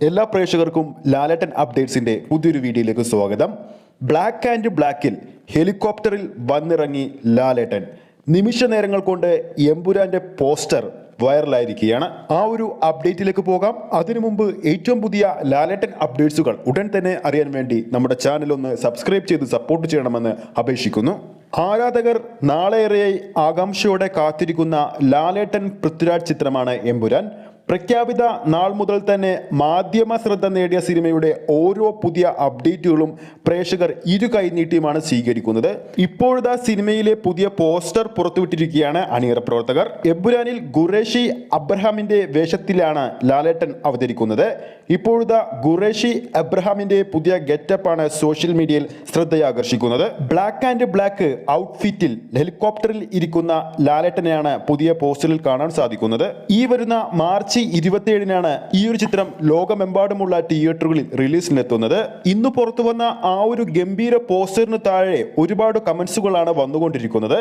എല്ലാ പ്രേക്ഷകർക്കും ലാലട്ടൻ അപ്ഡേറ്റ്സിന്റെ പുതിയൊരു വീഡിയോയിലേക്ക് സ്വാഗതം. ബ്ലാക്ക് ആൻഡ് ബ്ലാക്കിൽ ഹെലികോപ്റ്ററിൽ വന്നിറങ്ങി ലാലേട്ടൻ. നിമിഷ നേരങ്ങൾ കൊണ്ട് എമ്പുരാന്റെ പോസ്റ്റർ വൈറലായിരിക്കുകയാണ്. ആ ഒരു അപ്ഡേറ്റിലേക്ക് പോകാം. അതിനു മുമ്പ് ഏറ്റവും പുതിയ ലാലേട്ടൻ അപ്ഡേറ്റ്സുകൾ ഉടൻ തന്നെ അറിയാൻ വേണ്ടി നമ്മുടെ ചാനൽ ഒന്ന് സബ്സ്ക്രൈബ് ചെയ്ത് സപ്പോർട്ട് ചെയ്യണമെന്ന് അപേക്ഷിക്കുന്നു. ആരാധകർ നാളെയേറെയായി ആകാംക്ഷയോടെ കാത്തിരിക്കുന്ന ലാലേട്ടൻ പൃഥ്വിരാജ് ചിത്രമാണ് എമ്പുരാൻ. പ്രഖ്യാപിത നാൾ മുതൽ തന്നെ മാധ്യമ ശ്രദ്ധ നേടിയ സിനിമയുടെ ഓരോ പുതിയ അപ്ഡേറ്റുകളും പ്രേക്ഷകർ ഇരു കൈനീട്ടിയുമാണ് സ്വീകരിക്കുന്നത്. ഇപ്പോഴത്തെ സിനിമയിലെ പുതിയ പോസ്റ്റർ പുറത്തുവിട്ടിരിക്കുകയാണ് അണിയറ പ്രവർത്തകർ. എബുരാനിൽ ഖുറേഷി അബ്രഹാമിന്റെ വേഷത്തിലാണ് ലാലേട്ടൻ അവതരിക്കുന്നത്. ഇപ്പോഴത്തെ ഖുറേഷി അബ്രഹാമിന്റെ പുതിയ ഗെറ്റപ്പാണ് സോഷ്യൽ മീഡിയയിൽ ശ്രദ്ധയാകർഷിക്കുന്നത്. ബ്ലാക്ക് ആൻഡ് ബ്ലാക്ക് ഔട്ട്ഫിറ്റിൽ ഹെലികോപ്റ്ററിൽ ഇരിക്കുന്ന ലാലേട്ടനെയാണ് പുതിയ പോസ്റ്ററിൽ കാണാൻ സാധിക്കുന്നത്. ഈ വരുന്ന മാർച്ച് ഇരുപത്തിയേഴിനാണ് ഈ ഒരു ചിത്രം ലോകമെമ്പാടുമുള്ള തിയേറ്ററുകളിൽ റിലീസിനെത്തുന്നത്. ഇന്ന് പുറത്തു വന്ന ആ ഒരു ഗംഭീര പോസ്റ്ററിന് താഴെ ഒരുപാട് കമന്റ്സുകളാണ് വന്നുകൊണ്ടിരിക്കുന്നത്.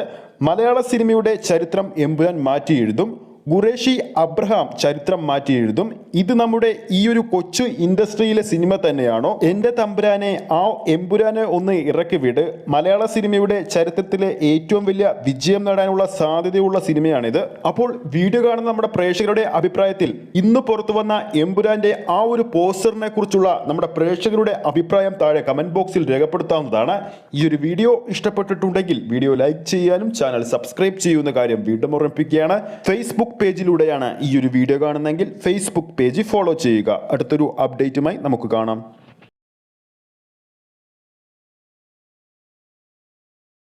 മലയാള സിനിമയുടെ ചരിത്രം എമ്പുരാൻ മാറ്റി എഴുതും ഖുറേഷി അബ്രഹാം ചരിത്രം മാറ്റി എഴുതും. ഇത് നമ്മുടെ ഈ ഒരു കൊച്ചു ഇൻഡസ്ട്രിയിലെ സിനിമ തന്നെയാണോ? എന്റെ തമ്പുരാനെ ആ എമ്പുരാനെ ഒന്ന് ഇറക്കി വിട്. മലയാള സിനിമയുടെ ചരിത്രത്തിലെ ഏറ്റവും വലിയ വിജയം നേടാനുള്ള സാധ്യതയുള്ള സിനിമയാണിത്. അപ്പോൾ വീഡിയോ കാണുന്ന നമ്മുടെ പ്രേക്ഷകരുടെ അഭിപ്രായത്തിൽ ഇന്ന് പുറത്തു വന്ന എമ്പുരാന്റെ ആ ഒരു പോസ്റ്ററിനെ കുറിച്ചുള്ള നമ്മുടെ പ്രേക്ഷകരുടെ അഭിപ്രായം താഴെ കമന്റ് ബോക്സിൽ രേഖപ്പെടുത്താവുന്നതാണ്. ഈ ഒരു വീഡിയോ ഇഷ്ടപ്പെട്ടിട്ടുണ്ടെങ്കിൽ വീഡിയോ ലൈക്ക് ചെയ്യാനും ചാനൽ സബ്സ്ക്രൈബ് ചെയ്യുന്ന കാര്യം വീണ്ടും ഓർമ്മിപ്പിക്കുകയാണ്. പേജിലൂടെയാണ് ഈ ഒരു വീഡിയോ കാണുന്നതെങ്കിൽ ഫേസ്ബുക്ക് പേജ് ഫോളോ ചെയ്യുക. അടുത്തൊരു അപ്ഡേറ്റുമായി നമുക്ക് കാണാം.